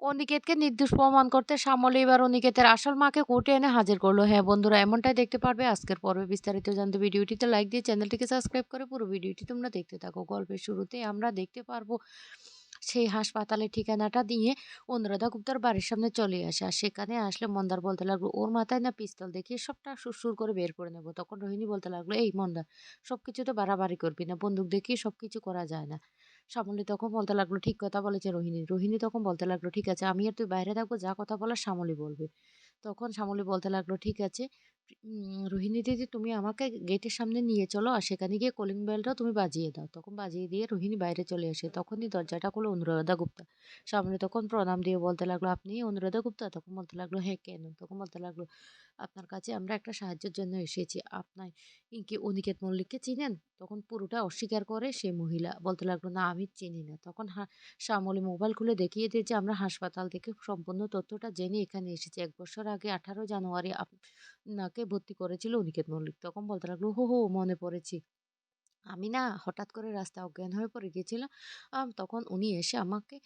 অনিকেতকে নির্দোষ প্রমাণ করতে শ্যামল এবার অনিকেতের আসল মাকে কোর্টে এনে হাজির করল। হ্যাঁ বন্ধুরা, এমনটাই দেখতে পারবে আজকের পর্বে বিস্তারিত জানতে। ভিডিওটিতে লাইক দিয়ে চ্যানেলটিকে সাবস্ক্রাইব করে পুরো ভিডিওটি তোমরা দেখতে থাকো। গল্পের শুরুতে আমরা দেখতে পারব সেই হাসপাতালের ঠিকানাটা দিয়ে অনুরাধা গুপ্তার বাড়ির সামনে চলে আসে আর সেখানে আসলে মন্দার বলতে লাগল, ওর মাথায় না পিস্তল দেখিয়ে সবটা সুরসুর করে বের করে নেব। তখন রোহিণী বলতে লাগল, এই মন্দার সব কিছু তো বাড়াবাড়ি করবি না, বন্দুক দেখিয়ে সব কিছু করা যায় না। শ্যামলী তখন বলতে লাগল, ঠিক কথা বলেছে রোহিণী রোহিণী তখন বলতে লাগল, ঠিক আছে, আমি আর তুই বাইরে থাকব, যা কথা বলার শ্যামলী বলবে। তখন শ্যামলী বলতে লাগল, ঠিক আছে রোহিণী দিদি তুমি আমাকে গেটের সামনে নিয়ে চলো আর সেখানে গিয়ে কলিং বেলটাও তুমি বাজিয়ে দাও। তখন বাজিয়ে দিয়ে রোহিণী বাইরে চলে আসে। তখনই দরজাটা খুলো অনুরাধা গুপ্তা। সামনে তখন প্রণাম দিয়ে বলতে লাগল, আপনি অনুরাধা গুপ্তা? তখন বলতে লাগল হ্যাঁ কেন? তখন বলতে লাগল আপনার কাছে আমরা একটা সাহায্যের জন্য এসেছি। আপনার কি অনিকেত মল্লিককে চিনেন? তখন পুরোটা অস্বীকার করে সে মহিলা বলতে লাগল, না, আমি চিনি না। তখন শ্যামলী মোবাইল খুলে দেখিয়ে দিয়ে যে, আমরা হাসপাতাল থেকে সম্পূর্ণ তথ্যটা জেনে এখানে এসেছি। এক বছর আগে আঠারো জানুয়ারি আপনাকে ভর্তি করেছিল অনিকেত মল্লিক। তখন বলতে লাগল, হো হো, মনে পড়েছি। আমি না হঠাৎ করে রাস্তায় অজ্ঞান হয়ে পড়ে গিয়েছিলাম। তখন উনি এসে আমাকে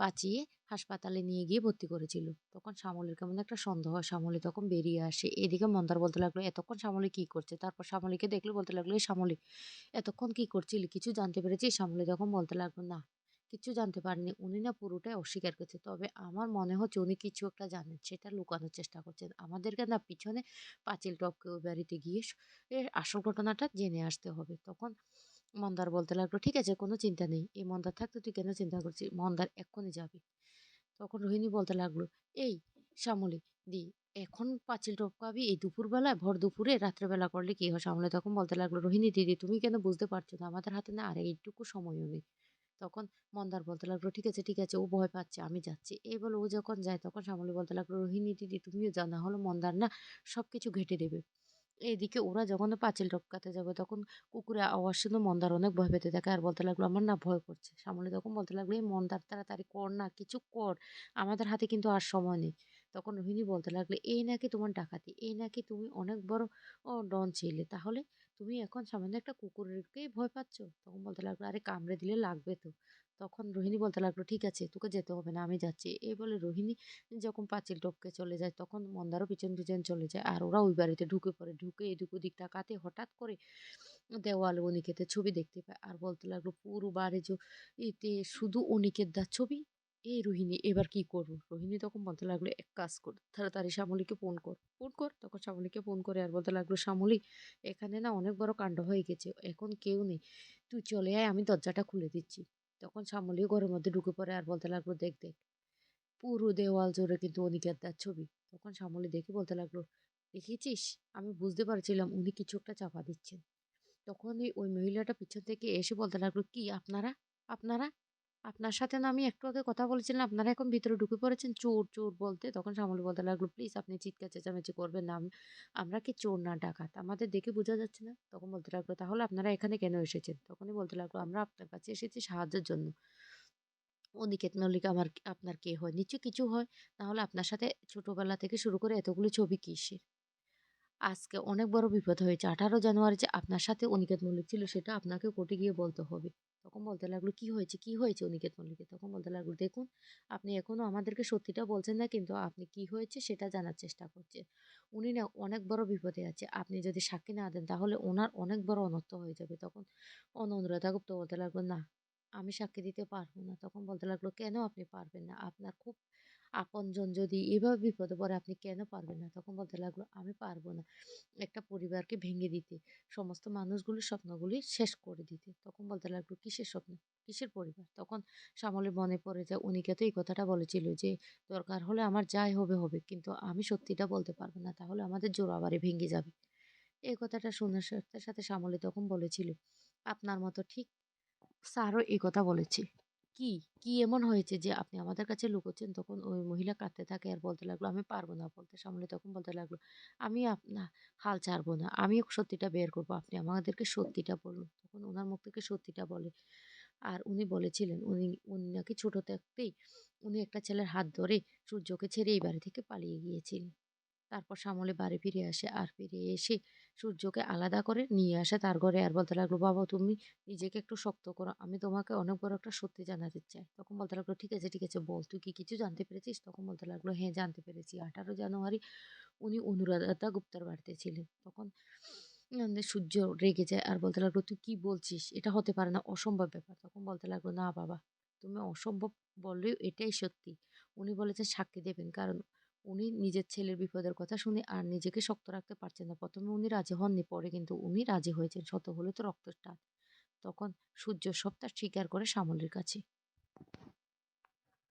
বাঁচিয়ে হাসপাতালে নিয়ে গিয়ে ভর্তি করেছিল। তখন শ্যামলের কেমন একটা সন্দেহ হয়। শ্যামলী তখন বেরিয়ে আসে। এদিকে মন্দার বলতে লাগল, এতক্ষণ শ্যামলী কী করছে? তারপর শ্যামলীকে দেখলে, বলতে লাগল এই শ্যামলী, এতক্ষণ কী করছিলি? কিছু জানতে পেরেছি শ্যামলী তখন বলতে লাগল, না। কিছু জানতে পারেনি। উনি না পুরোটাই অস্বীকার করছে। তবে আমার মনে হচ্ছে উনি কিছু একটা জানেন, সেটা লুকানোর চেষ্টা করছেন। আমাদেরকে না পিছনে পাঁচিল টপকে ওই বাড়িতে গিয়ে আসল ঘটনাটা জেনে আসতে হবে। তখন মন্দার বলতে লাগল, ঠিক আছে, কোনো চিন্তা নেই। এই মন্দার থাকতে তুই কেন চিন্তা করছিস? মন্দার এক্ষুনি যাবে। তখন রোহিণী বলতে লাগল, এই শ্যামলী, দি, এখন পাঁচিল টপকাবি এই দুপুরবেলায়? ভর দুপুরে? রাত্রেবেলা করলে কি হয়? শ্যামলী তখন বলতে লাগল, রোহিণী, দিদি, তুমি কেন বুঝতে পারছ না? আমাদের হাতে না আর এইটুকু সময়ও নেই। তখন মন্দার বলতে লাগল, ঠিক আছে ঠিক আছে, ও ভয় পাচ্ছে, আমি যাচ্ছি। এই বলে ও যখন যায়, তখন শ্যামলী বলতে লাগল, রোহিণী দিদি, তুমিও যাও, না হলো মন্দার না সব কিছু ঘেটে দেবে। এইদিকে ওরা যখন পাঁচিল টপকাতে যাবে, তখন কুকুরে আওয়াজ শুনে মন্দার অনেক ভয় পেতে থাকে আর বলতে লাগল, আমার না ভয় করছে। শ্যামলী তখন বলতে লাগল, এই মন্দার তাড়াতাড়ি কর না, কিছু কর, আমাদের হাতে কিন্তু আর সময় নেই। তখন রোহিণী বলতে লাগল, এই নাকি তোমার ডাকাতি, এই নাকি তুমি অনেক বড় ডন ছিলে, তাহলে তুমি এখন সামান্য একটা কুকুরকেই ভয় পাচ্ছ? তখন বলতে লাগল, আরে, কামড়ে দিলে লাগবে তো। তখন রোহিণী বলতে লাগল, ঠিক আছে, তোকে যেতে হবে না, আমি যাচ্ছি। এই বলে রোহিণী যখন পাঁচিল টপকে চলে যায়, তখন মন্দারও পিছন পিছন চলে যায়, আর ওরা ওই বাড়িতে ঢুকে পড়ে। ঢুকে এদিক ওদিক তাকাতে হঠাৎ করে দেওয়াল অনিকেতের ছবি দেখতে পায়, আর বলতে লাগল, পুরো বাড়ি যে এতে শুধু অনিকেত দার ছবি? এই রোহিণী, এবার কি করব? রোহিণী তখন বলতে লাগল, এক কাজ কর তাড়াতাড়ি শ্যামলীকে ফোন কর। ফোন কর? তখন শ্যামলীকে ফোন করে আর বলতে লাগল, শ্যামলী, এখানে না অনেক বড় কাণ্ড হয়ে গেছে, এখন কেউ নেই। তুই চলে আয়, আমি দরজাটা খুলে দিচ্ছি। তখন শ্যামলীও ঘরের মধ্যে ঢুকে পড়ে আর বলতে লাগল, দেখ দেখ, পুরো দেওয়াল জোরে কিন্তু অনিকেত দার ছবি। তখন শ্যামলী দেখে বলতে লাগল দেখেছিস আমি বুঝতে পারছিলাম উনি কিছু একটা চাপা দিচ্ছেন। তখনই ওই মহিলাটা পিছন থেকে এসে বলতে লাগল, কি, আপনারা? আপনারা? আপনার সাথে না আমি একটু আগে কথা বলেছিলাম, আপনারা এখন ভিতরে ঢুকে পড়েছেন, চোর চোর বলতে। তখন শ্যামলী বলতে লাগল, প্লিজ আপনি চিৎকার, চেঁচামেচি করবেন না। আমরা কি চোর না ডাকাত? আমাদের দেখে বোঝা যাচ্ছে না। তখন বলতে লাগল, তাহলে আপনারা এখানে কেন এসেছেন? তখনই বলতে লাগল, আমরা আপনার কাছে এসেছি সাহায্যের জন্য। অনিকেত মল্লিক আমার আপনার কে হয়? নিশ্চয় কিছু হয়? তাহলে আপনার সাথে ছোটবেলা থেকে শুরু করে এতগুলি ছবি কিসের? আজকে অনেক বড় বিপদ হয়েছে। আঠারো জানুয়ারি যে আপনার সাথে অনিকেত মল্লিক ছিল, সেটা আপনাকে কোর্টে গিয়ে বলতে হবে। তখন বলতে লাগল, কি হয়েছে? কি হয়েছে অনিকেত মল্লিকের তখন বলতে লাগল, দেখুন, আপনি এখনও আমাদেরকে সত্যিটা বলছেন না, কিন্তু আপনি কি হয়েছে সেটা জানার চেষ্টা করছেন উনি না অনেক বড় বিপদে আছে। আপনি যদি সাক্ষী না দেন, তাহলে ওনার অনেক বড় অনর্থ হয়ে যাবে। তখন অনন্দ্রতা গুপ্ত বলতে লাগল, না, আমি সাক্ষী দিতে পারব না। তখন বলতে লাগল, কেন আপনি পারবেন না? আপনার খুব আপনজন যদি এভাবে বিপদে পড়ে আপনি কেন পারবেন না? তখন বলতে লাগল, আমি পারব না। একটা পরিবারকে ভেঙে দিতে, সমস্ত মানুষগুলির স্বপ্নগুলি শেষ করে দিতে। তখন বলতে লাগল, কিসের স্বপ্ন? কিসের পরিবার? তখন শ্যামলের মনে পড়ে যায়, উনিকে তো এই কথাটা বলেছিল যে, দরকার হলে আমার যাই হবে হবে। কিন্তু আমি সত্যিটা বলতে পারব না। তাহলে আমাদের জোড়াবাড়ি ভেঙে যাবে। এই কথাটা শোনার সাথে সাথে শ্যামলী তখন বলেছিল, আপনার মতো ঠিক স্যারও এই কথা বলেছে। কি? কি এমন হয়েছে যে আপনি আমাদের কাছে লুকোচ্ছেন তখন ওই মহিলা কাঁদতে থাকে আর বলতে লাগল, আমি পারব না। বলতে সামলে তখন বলতে লাগল, আমি আপনার হাল ছাড়বো না। আমি সত্যিটা বের করব। আপনি আমাদেরকে সত্যিটা বলুন। তখন ওনার মুখ থেকে সত্যিটা বলে। আর উনি বলেছিলেন, উনি উনি নাকি ছোটো থাকতেই উনি একটা ছেলের হাত ধরে সূর্যকে ছেড়ে এই বাড়ি থেকে পালিয়ে গিয়েছিলেন। তারপর শ্যামলী বাড়ি ফিরে আসে। আর ফিরে এসে সূর্যকে আলাদা করে নিয়ে আসে তার ঘরে। আর বলতে লাগল, বাবা, তুমি নিজেকে একটু শক্ত করো। আমি তোমাকে অনেক বড় একটা সত্যি জানাতে চাই। তখন বলতে লাগল, ঠিক আছে ঠিক আছে, বল। তুই কি কিছু জানতে পেরেছিস? তখন বলতে লাগল হ্যাঁ জানতে পেরেছি। আঠারো জানুয়ারি উনি অনুরাধা গুপ্তার বাড়িতে ছিলেন। তখন সূর্য রেগে যায় আর বলতে লাগল, তুই কি বলছিস? এটা হতে পারে না, অসম্ভব ব্যাপার। তখন বলতে লাগল, না, বাবা, তুমি অসম্ভব বললেও এটাই সত্যি। উনি বলেছেন সাক্ষী দেবেন। কারণ উনি নিজের ছেলের বিপদের কথা শুনে আর নিজেকে শক্ত রাখতে পারছেন না। প্রথমে উনি রাজি হননি, পরে কিন্তু উনি রাজি হয়েছেন। শত হলে তো রক্তের টান। তখন সূর্য সব তার স্বীকার করে সামলের কাছে।